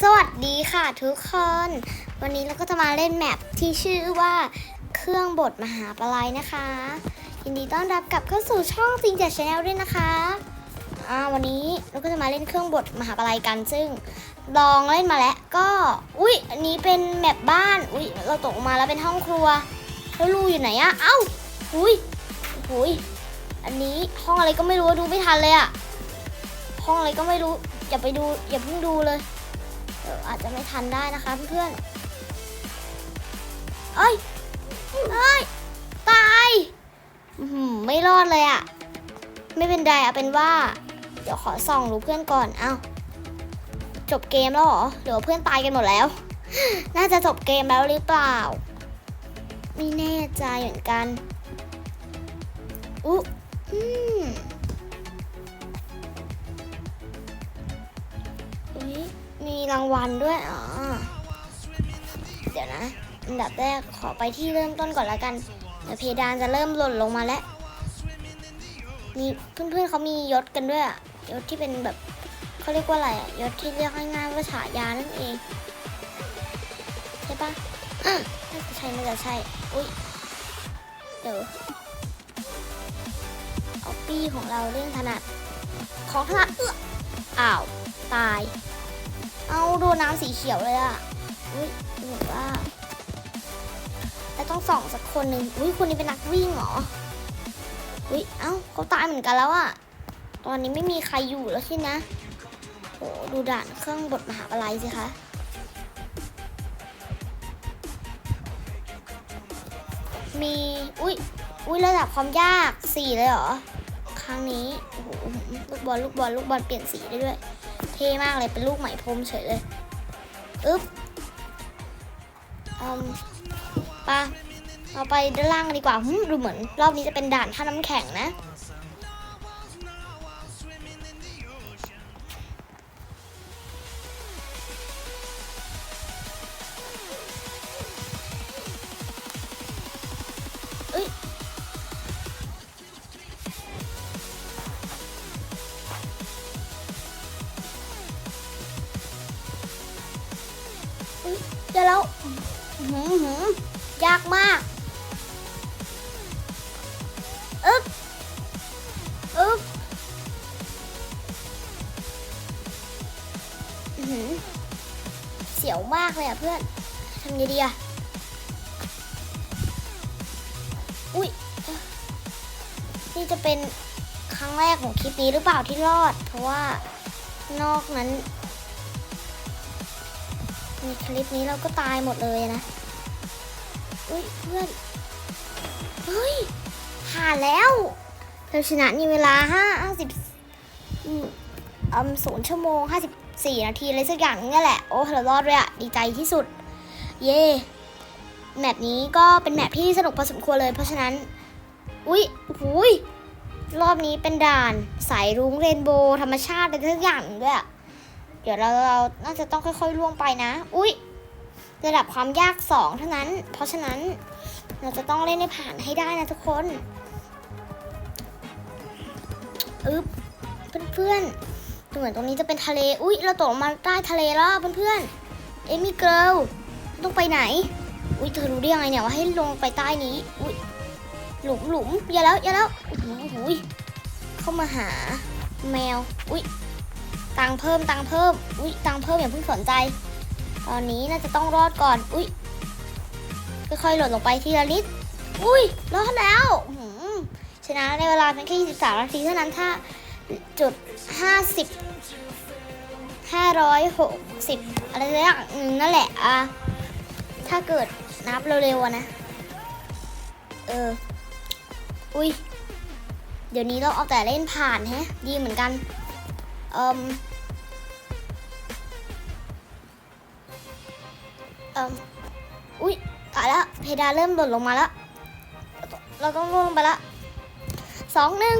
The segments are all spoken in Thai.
สวัสดีค่ะทุกคน วันนี้เราก็จะมาเล่นแมปที่ชื่อว่าเครื่องบดมหาปลายนะคะ ยินดีต้อนรับกลับเข้าสู่ช่องจริงจัดชาแนลด้วยนะคะอ่าวันนี้เราก็จะมาเล่นเครื่องบดมหาปลายกันซึ่งลองเล่นมาแล้วก็อุ๊ยอันนี้เป็นแมปบ้านอุ๊ยเราตกมาแล้วเป็นห้องครัวแล้วรูอยู่ไหนอะเอ้าอุ๊ยอุ๊ยอันนี้ห้องอะไรก็ไม่รู้ดูไม่ทันเลยอะห้องอะไรก็ไม่รู้อย่าไปดูอย่าเพิ่งดูเลย เดี๋ยวอาจจะไม่ทันได้นะคะเพื่อนๆเอ้ยเอ้ยตายไม่รอดเลยอะไม่เป็นไรเอาเป็นว่า เดี๋ยวขอส่องดูเพื่อนก่อนเอ้าจบเกมแล้วหรอหรือว่าเพื่อนตายกันหมดแล้ว น่าจะจบเกมแล้วหรือเปล่า ไม่แน่ใจเหมือนกัน อุ๊อืม มีรางวัลด้วยอ๋อเดี๋ยวนะอันดับแรกขอไปที่เริ่มต้นก่อนละกันเดี๋ยวเพดานจะเริ่มหล่นลงมาแล้วมีเพื่อนๆเขามียศกันด้วยอะยศที่เป็นแบบเขาเรียกว่าอะไรอะยศที่เรียกง่ายๆว่าฉายานั่นเองใช่ปะน่าจะใช่น่าจะใช่อุ้ยเดี๋ยวเอาปี้ของเราเรื่องถนัดของถนัดเอื้ออ้าวตาย เอาโดนน้ำสีเขียวเลยอะอุ้ยหมือว่า แต่ต้องส่องสักคนหนึ่งอุ้ยคนนี้เป็นนักวิ่งเหรออุ้ยเอ้าเขาตายเหมือนกันแล้วอะตอนนี้ไม่มีใครอยู่แล้วใช่นะโหดูด่านเครื่องบดมหาอะไรสิคะมีอุ้ยอุ้ยระดับความยากสี่เลยเหรอ ครั้งนี้โอ้โหลูกบอลลูกบอลลูกบอลเปลี่ยนสีได้ด้วย ท่มากเลยเป็นลูกไหมพรมเฉยเลยอึ๊บอืมไปะเราไปด้านล่างดีกว่าดูเหมือน รอบนี้จะเป็นด่านท่าน้ำแข็งนะ เดี๋ยวแล้วหือหือยากมากอึ๊บอึ๊บหือเสียวมากเลยอะเพื่อนทำไงดีอะอุ้ยนี่จะเป็นครั้งแรกของคลิปนี้หรือเปล่าที่รอด เพราะว่านอกนั้น มีคลิปนี้เราก็ตายหมดเลยนะ อุ้ยเพื่อน เฮ้ย ผ่านแล้วเราชนะนี่เวลาห้าห้าสิบอืมศูนย์ชั่วโมงห้าสิบสี่นาทีอะไรสักอย่างนี่แหละ โอ้เรารอดเลยอะดีใจที่สุด เย่แมปนี้ก็เป็นแมปที่สนุกพอสมควรเลย เพราะฉะนั้น อุ้ยหุยรอบนี้เป็นด่าน สายรุ้งเรนโบว์ธรรมชาติอะไรสักอย่างด้วยอะ เดี๋ยวเราเราน่าจะต้องค่อยๆล่วงไปนะ อุ๊ย ระดับความยากสองเท่านั้น เพราะฉะนั้นเราจะต้องเล่นให้ผ่านให้ได้นะทุกคนอึ๊บเพื่อนๆเหมือนตรงนี้จะเป็นทะเล อุ๊ย เราตกมาใต้ทะเลแล้วเพื่อนๆ เอมี่เกิลต้องไปไหน อุ๊ย เธอรู้ได้ยังไงเนี่ยว่าให้ลงไปใต้นี้ อุ๊ย หลุมหลุมอย่าแล้วอย่าแล้วโอ้โหโอ้โหเข้ามาหา แมว อุ๊ย ตังเพิ่มตังเพิ่ม อุ้ยตังเพิ่มอย่าเพิ่งสนใจ ตอนนี้น่าจะต้องรอดก่อน อุ้ยค่อยๆหล่นลงไปทีละนิดอุ้ยรอดแล้วชนะในเวลาเพียงแค่23นาทีเท่านั้นถ้าจุด 50 560 อะไรสักอย่างนึ่งนั่นแหละอะถ้าเกิดนับเร็วๆนะ เออ อุ้ย เดี๋ยวนี้เราเอาแต่เล่นผ่านแฮะ ดีเหมือนกัน เอ่ม ออุ๊ยตายแล้วเพดานเริ่มหล่นลงมาแล้ว เราต้องล่วงลงไปละสองหนึ่ง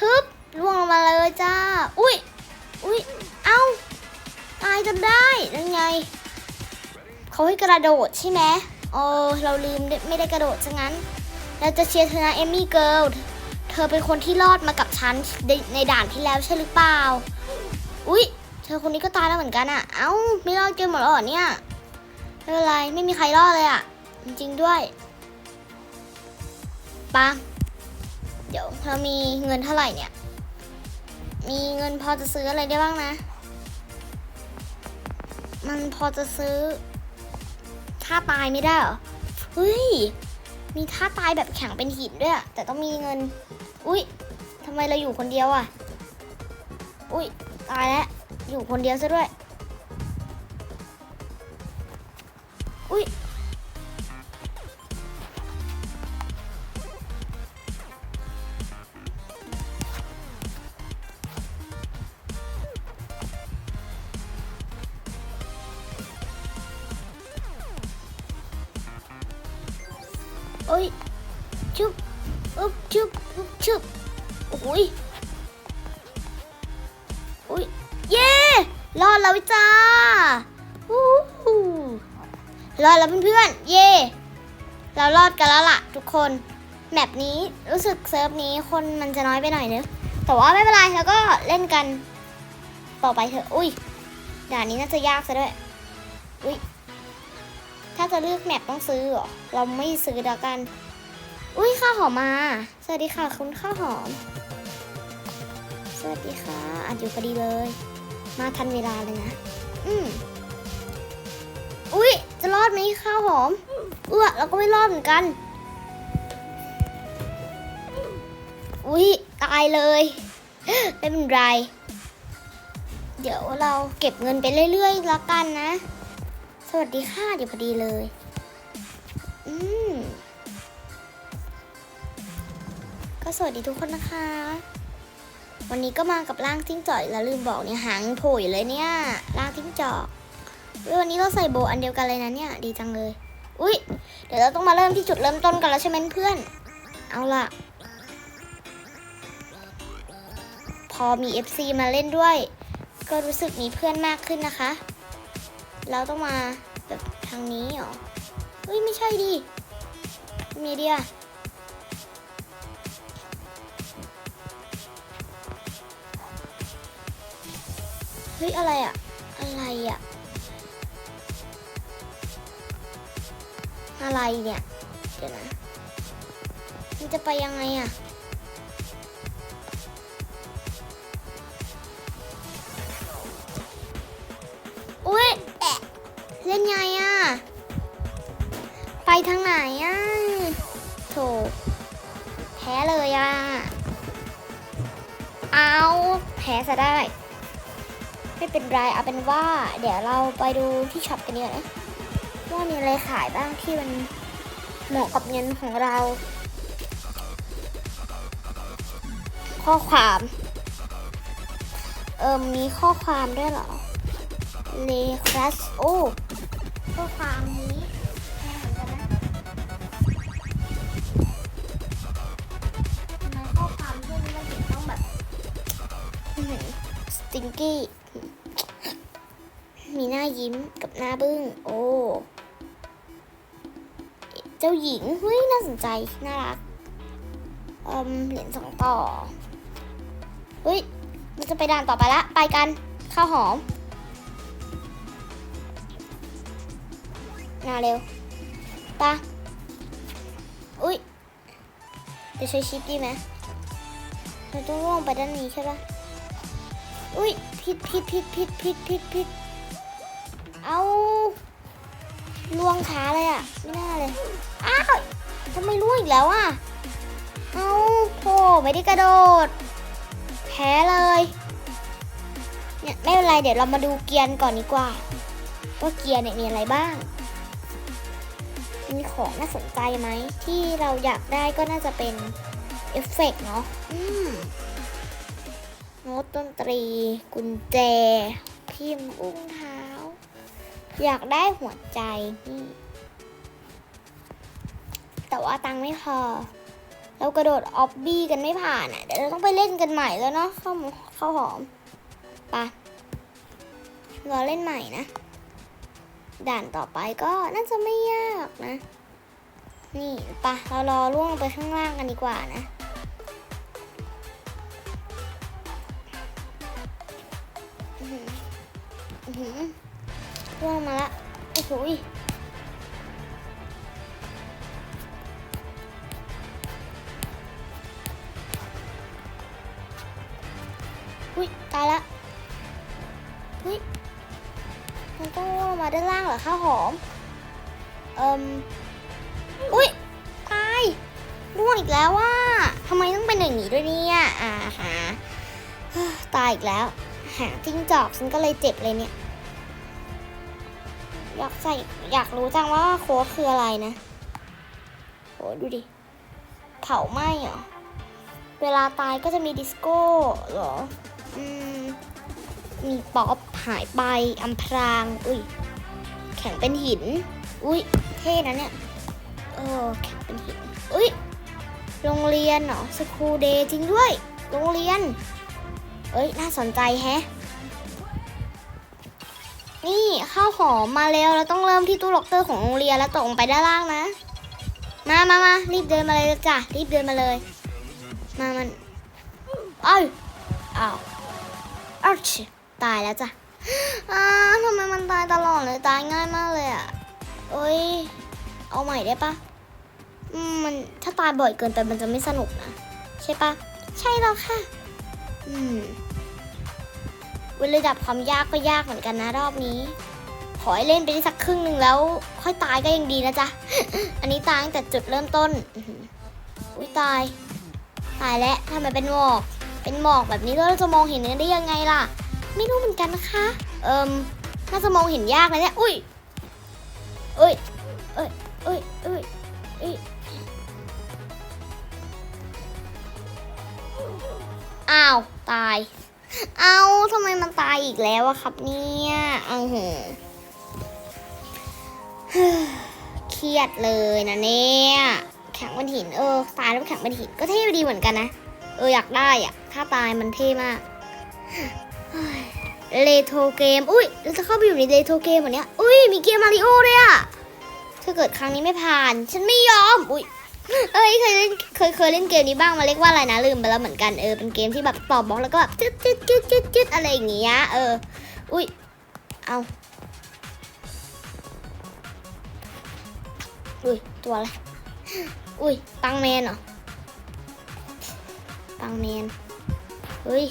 ฮึบล่วงลงมาเลยจ้า อุ๊ยอุ๊ยเอ้าตายจนได้ยังไงเขาให้กระโดดใช่ไหมโอ้เราลืมไม่ได้กระโดดซะงั้น เราจะเชียร์เธอนะเอมี่เกิลเธอเป็นคนที่รอดมากับฉันในด่านที่แล้วใช่หรือเปล่า อุ๊ย เธอคนนี้ก็ตายแล้วเหมือนกันอะเอ้า ไม่รอดเกมหมดแล้วเหรอเนี่ย ไม่เป็นไรไม่มีใครรอดเลยอะจริงๆด้วยปะเดี๋ยวเรามีเงินเท่าไหร่เนี่ย มีเงินพอจะซื้ออะไรได้บ้างนะ มันพอจะซื้อท่าตายไม่ได้เหรอเฮ้ย มีท่าตายแบบแข็งเป็นหินด้วยอะแต่ต้องมีเงิน อุ้ยทำไมเราอยู่คนเดียวอะ อุ้ยตายแล้วอยู่คนเดียวซะด้วย อุ้ย คนแมปนี้รู้สึกเซิร์ฟนี้คนมันจะน้อยไปหน่อยเนอะแต่ว่าไม่เป็นไรแล้วก็เล่นกัน ต่อไปเถอะอุ้ยด่านนี้น่าจะยากซะด้วยอุ้ยถ้าจะเลือกแมปต้องซื้อเหรอเราไม่ซื้อแล้วกัน อุ้ยข้าวหอมมาสวัสดีค่ะคุณข้าวหอม สวัสดีค่ะอัดอยู่พอดีเลย มาทันเวลาเลยนะอืมอุ้ยจะรอดไหมข้าวหอมเอื้อเราก็ไม่รอดเหมือนกัน อุ้ยตายเลย ไม่เป็นไร เดี๋ยวเราเก็บเงินไปเรื่อยๆแล้วกันนะ สวัสดีค่ะเดี๋ยวพอดีเลย อืมก็สวัสดีทุกคนนะคะ วันนี้ก็มากับร่างจิ้งจอกแล้วลืมบอกเนี่ยหางโผล่อยเลยเนี่ยร่างจิ้งจอกวันนี้เราใส่โบอันเดียวกันเลยนะเนี่ยดีจังเลย อุ้ยเดี๋ยวเราต้องมาเริ่มที่จุดเริ่มต้นกันแล้วใช่ไหมเพื่อน เอาล่ะ อมี FC มาเล่นด้วย ก็รู้สึกมีเพื่อนมากขึ้นนะคะ เราต้องมาแบบทางนี้เหรอเฮ้ย ไม่ใช่ดิมีเดียเฮ้ย อะไรอะอะไรอะอะไรเนี่ย เดี๋ยวนะ มันจะไปยังไงอะ พ้ซะได้ ไม่เป็นไรเอาเป็นว่า เดี๋ยวเราไปดูที่ช็อปกันดีกว่นะว่ามีอะไรขายบ้างที่มันเหมาะกับเงินของเรา ข้อความ เอิมมีข้อความด้วยเหรอเลคลัสโอ้ข้อความนี้ สติงกี้ มีหน้ายิ้มกับหน้าบึ้ง โอ้ เจ้าหญิงเฮ้ยน่าสนใจ น่ารักเอืมเหรียญสองต่อ เฮ้ยมันจะไปด่านต่อไปละ ไปกัน ข้าวหอมนาเร็วไปะอุ้ย จะใช้ชิปดีไหมเราต้องล่วงไปด้านนี้ใช่ปะ อุ้ยผิดผิดผิดผิดผิดผิดผิดเอาลวงช้าเลยอะไม่น่าเลย อ้าวทำไมล่วงอีกแล้วอะเอาโผไม่ได้กระโดด แพ้เลยเนี่ยไม่เป็นไร เดี๋ยวเรามาดูเกียร์ก่อนดีกว่า ว่าเกียร์เนี่ยมีอะไรบ้าง มีของน่าสนใจไหม ที่เราอยากได้ก็น่าจะเป็นเอฟเฟกต์เนาะอืม โน้ตดนตรี กุญแจ พิมพ์อุ้งเท้า อยากได้หัวใจนี่แต่ว่าตังค์ไม่พอ เรากระโดดออบบี้กันไม่ผ่านอะ เดี๋ยวเราต้องไปเล่นกันใหม่แล้วเนาะข้าเข้าหอมไปะรอเล่นใหม่นะ ด่านต่อไปก็น่าจะไม่ยากนะ นี่ปะเรารอล่วงลงไปข้างล่างกันดีกว่านะ ร่วงมาละโอ้โหยอุ้ยตายละอุ้ยมันต้องร่วงมาด้านล่างเหรอข้าวหอม เอิมอุ้ยตายร่วงอีกแล้วว่าทำไมต้องเป็นอย่างนี้ด้วยเนี่ยอ่าฮะตายอีกแล้ว หาจิ้งจอกฉันก็เลยเจ็บเลยเนี่ย อยากใส่อยากรู้จังว่าโค้ดคืออะไรนะโหดูดิ เผาไหม้เหรอ เวลาตายก็จะมีดิสโก้เหรอ อืม มีป๊อปหายไปอำพราง อุ้ย แข็งเป็นหิน อุ้ย เท่นะเนี่ย เออ แข็งเป็นหิน อุ้ย โรงเรียนเหรอสคูเดย์จริงด้วย โรงเรียน เอ้ย น่าสนใจแฮะ นี่ข้าวหอมมาเร็วเราต้องเริ่มที่ตู้ล็อกเตอร์ของโรงเรียนแล้วตกลงไปด้านล่างนะ มามามารีบเดินมาเลยจ้ะรีบเดินมาเลย มามันเอ้ยอ้าวอ้าวชิตายแล้วจ้ะอ้าทำไมมันตายตลอดเลยตายง่ายมากเลยอะเอ้ยเอาใหม่ได้ปะมันถ้าตายบ่อยเกินไปมันจะไม่สนุกนะ ใช่ปะใช่แล้วค่ะ อืม เวลาดับความยากก็ยากเหมือนกันนะรอบนี้ ขอให้เล่นไปได้สักครึ่งหนึ่งแล้ว ค่อยตายก็ยังดีนะจ๊ะ อันนี้ตายตั้งแต่จุดเริ่มต้น อุ้ยตาย ตายแล้วทำไมเป็นหมอก เป็นหมอกแบบนี้แล้วเราจะมองเห็นได้ยังไงล่ะ ไม่รู้เหมือนกันนะคะ เอิมน่าจะมองเห็นยากนะเนี่ย อุ้ยเอ้ยเอ้ยเอ้ยเอ้ยเอ้ยอ้าว ตาย เอาทำไมมันตายอีกแล้วอะครับเนี่ยอือหือเครียดเลยนะเนี่ยแข็งเป็นหินเออตายแล้วแข็งเป็นหินก็เท่ดีเหมือนกันนะ เอออยากได้อะถ้าตายมันเท่มากเลโทเกม อุ้ยเราจะเข้าไปอยู่ในเลโทเกมเหมือนเนี้ย อุ้ยมีเกมมาริโอด้วยอะถ้าเกิดครั้งนี้ไม่ผ่าน ฉันไม่ยอม อุ้ย เอ้ยเคยเล่นเคยเคยเล่นเกมนี้บ้างมาเรียกว่าอะไรนะลืมไปแล้วเหมือนกันเออเป็นเกมที่แบบตอบบล็อกแล้วก็แบบจึ๊ดจึ๊ดจึ๊ดจึ๊ดจึ๊ดอะไรอย่างเงี้ยเอออุ้ยเอาอุ้ยตัวอะไรอุ้ยปังแมนเหรอปังแมนเฮ้ย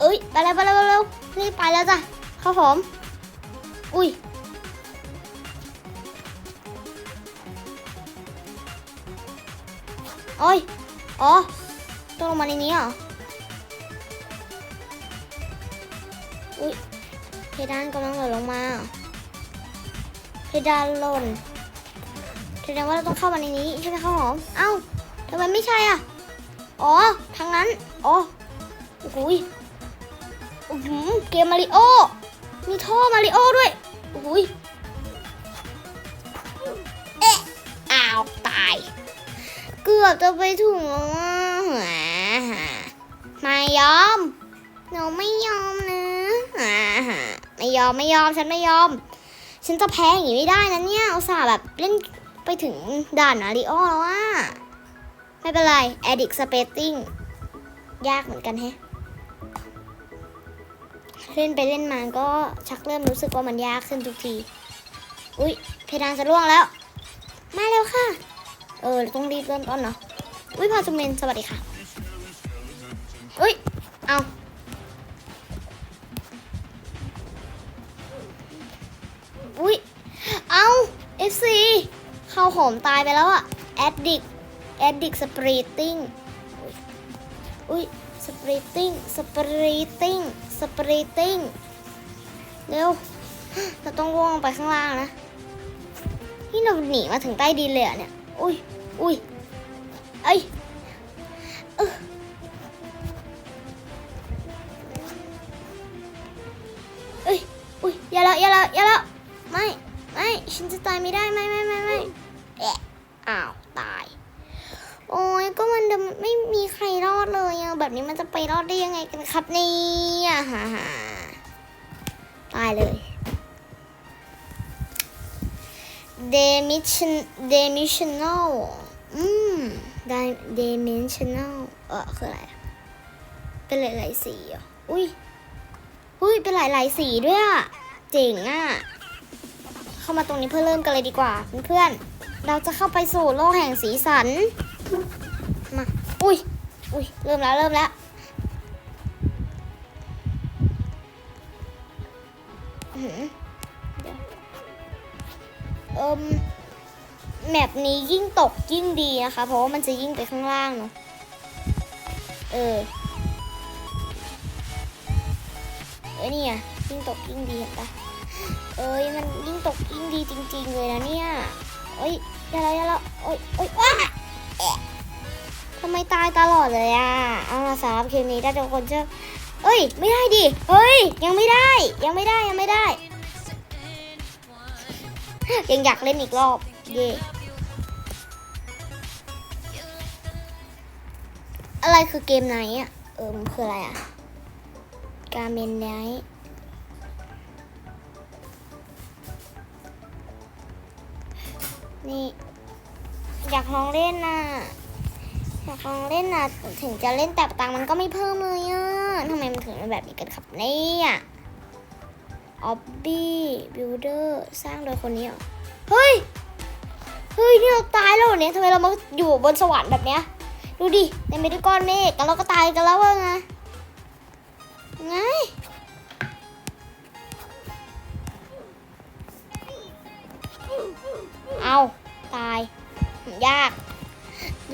เอ้ยไปแล้วไปแล้วไปแล้วรีบไปแล้วจ้ะข้าวหอมอุ้ย โอ้ยอ๋อต้องลงมาในนี้เหรอ อุ้ยเพดานกำลังหล่นลงมา เพดานหล่นแสดงว่าเราต้องเข้ามาในนี้ใช่ไหมข้าวหอม เอ้าทำไมไม่ใช่อะ อ๋อ ทางนั้น อ๋อโอ้โหยอือเกมมาริโอ มีท่อมาริโอด้วยโอ้โห อบจะไปถึงแล้วอะม่ยอม หนูไม่ยอมนะไม่ยอมไม่ยอมฉันไม่ยอม ฉันจะแพ้อย่างนี้ไม่ได้นะเนี่ยอุตส่าห์แบบเล่นไปถึงด่านอาริโอแล้วอะไม่เป็นไร Addict Spacing ยากเหมือนกันแฮะเล่นไปเล่นมาก็ชักเริ่มรู้สึกว่ามันยากขึ้นทุกที อุ๊ย เพดานจะล่วงแล้ว มาเร็วค่ะ เออต้องรีบเริ่มต้นเนาะอุ้ยพาจุเมนสวัสดีค่ะอุ้ยเอาอุ้ยเอา FC เข้าหอมตายไปแล้วอะ Addict Addict Spreading อุ้ย Spreading Spreading Spreading เร็วเราต้องล่วงลงไปข้างล่างนะ นี่เราหนีมาถึงใต้ดินเลยอะเนี่ย อุ้ยอุ้ยเอ้ยเออเอ้ยอุ้ยอย่าละอย่าละอย่าละไม่ไม่ฉันจะตายไม่ได้ไม่ไม่ไม่ไม่แอะอ้าวตาย โอ้ยก็มันไม่มีใครรอดเลยอะแบบนี้มันจะไปรอดได้ยังไงกันครับเนี่ยฮ่าฮ่าตายเลย dimension dimensional อืม di- dimensional เออคืออะไร เป็นหลายๆสีเหรอะอุ้ยเฮ้ยเป็นหลายๆสีด้วยอะ เจ๋งอะ เข้ามาตรงนี้เพื่อเริ่มกันเลยดีกว่า เพื่อนๆ เราจะเข้าไปสู่โลกแห่งสีสัน มา อุ้ยอุ้ยเริ่มแล้วเริ่มแล้ว แมปนี้ยิ่งตกยิ่งดีนะคะ เพราะว่ามันจะยิ่งไปข้างล่างเนาะเออเออเนี่ยยิ่งตกยิ่งดีเห็นปะเอ้ยมันยิ่งตกยิ่งดีจริง ๆ เลยนะเนี่ยเอ้ยอย่าละอย่าละโอ้ยโอ้ยว้าทำไมตายตลอดเลยอะเอาละสำหรับคลิปนี้ถ้าทุกคนเชื่อเอ้ย ไม่ได้ดิเฮ้ย ยังไม่ได้ ยังไม่ได้ยังไม่ได้ ยังอยากเล่นอีกรอบ เย่ อะไรคือเกมไหนอะ เออมันคืออะไรอะ การเมนไนท์นี่ อยากลองเล่นน่ะ อยากลองเล่นน่ะ ถึงจะเล่นแต่ตังมันก็ไม่เพิ่มเลยอะทำไมมันถึงเป็นแบบนี้กันครับเนี่ยออบบี้บิลเดอร์สร้างโดยคนนี้เหรอ เฮ้ย เฮ้ย นี่เราตายแล้วเนี่ยทำไมเรามาอยู่บนสวรรค์แบบเนี้ย ดูดิในเมดิก้อนเมฆแล้วเราก็ตายกันแล้วว่าไงไงเอาตาย ยาก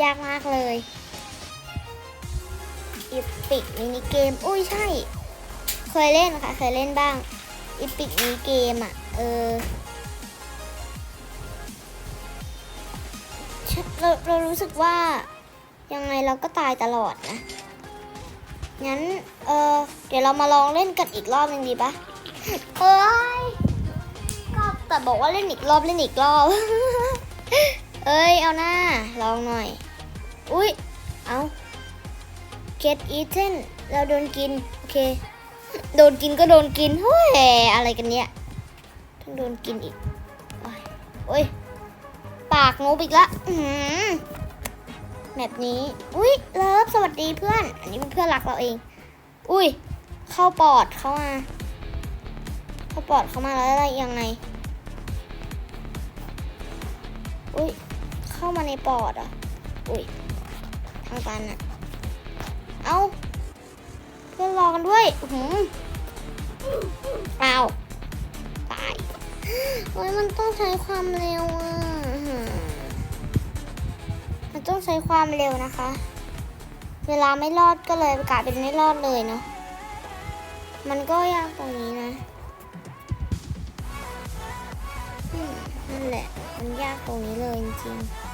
ยากมากเลยอีปิกมินิเกม อุ้ยใช่ เคยเล่นค่ะ เคยเล่นบ้างอีปิกมินิเกมอะ เออเราเรารู้สึกว่า ยังไงเราก็ตายตลอดนะ งั้น เออเดี๋ยวเรามาลองเล่นกันอีกรอบนึงดีปะเอ้ย ก็แต่บอกว่าเล่นอีกรอบเล่นอีกรอบ เอ้ย เอาหน้า ลองหน่อย อุ้ย เอา get eaten เราโดนกิน โอเค โดนกินก็โดนกินเฮ้ยอะไรกันเนี่ยต้องโดนกินอีก โอ้ยโอ้ยปากงบอีกละ อื แบบนี้ อุ้ยเลิฟสวัสดีเพื่อน อันนี้เป็นเพื่อนรักเราเอง อุ้ยเข้าปอดเข้ามาเข้าปอดเข้ามาแล้วอะไรยังไง อุ้ยเข้ามาในปอดอะ อุ้ยทางตันอะเอาเพื่อนรอกันด้วยอื้อหืมเอาตายโอ้ยมันต้องใช้ความเร็วอะ มันต้องใช้ความเร็วนะคะ เวลาไม่รอดก็เลยกลายเป็นไม่รอดเลยเนาะ มันก็ยากตรงนี้นะอืมนั่นแหละ มันยากตรงนี้เลยจริงๆ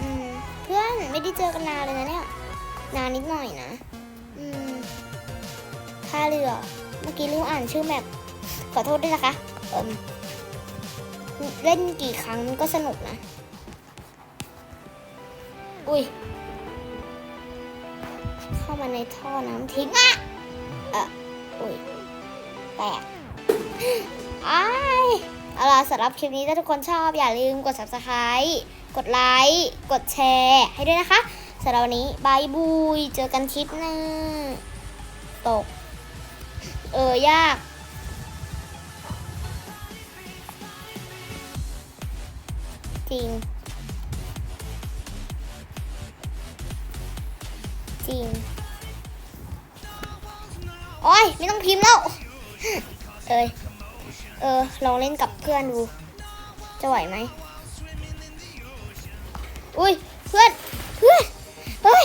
อืมเพื่อนไม่ได้เจอกันนานเลยนะเนี่ย นานนิดหน่อยนะ อืมท่าเรือ เมื่อกี้ลืมอ่านชื่อแมปขอโทษด้วยนะคะเเล่นกี่ครั้งก็สนุกนะ อุ้ย เข้ามาในท่อน้ำทิ้งอะเอออุ้ย แตกอ้ายเอาล่ะสำหรับคลิปนี้ถ้าทุกคนชอบอย่าลืมกด subscribe กดไลค์ กดแชร์ ให้ด้วยนะคะสำหรับวันนี้บายบุย เจอกันคลิปหน้าตก เออยาก จริง จริง โอ้ย ไม่ต้องพิมพ์แล้ว เอ้ย เออ ลองเล่นกับเพื่อนดู จะไหวไหม อุ้ย เพื่อน เพื่อนเฮ้ย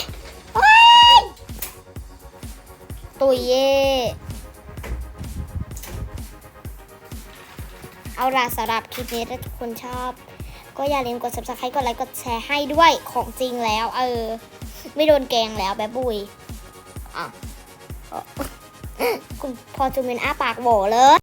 เฮ้ย ตุยเย่ เอาล่ะสำหรับคลิปนี้ถ้าทุกคนชอบ ก็อย่าลืมกด subscribe กดไลค์กดแชร์ให้ด้วยของจริงแล้ว เออ ไม่โดนแกงแล้วแบบบุยอะคุณพอจูเมนอ้าปากโหวเลย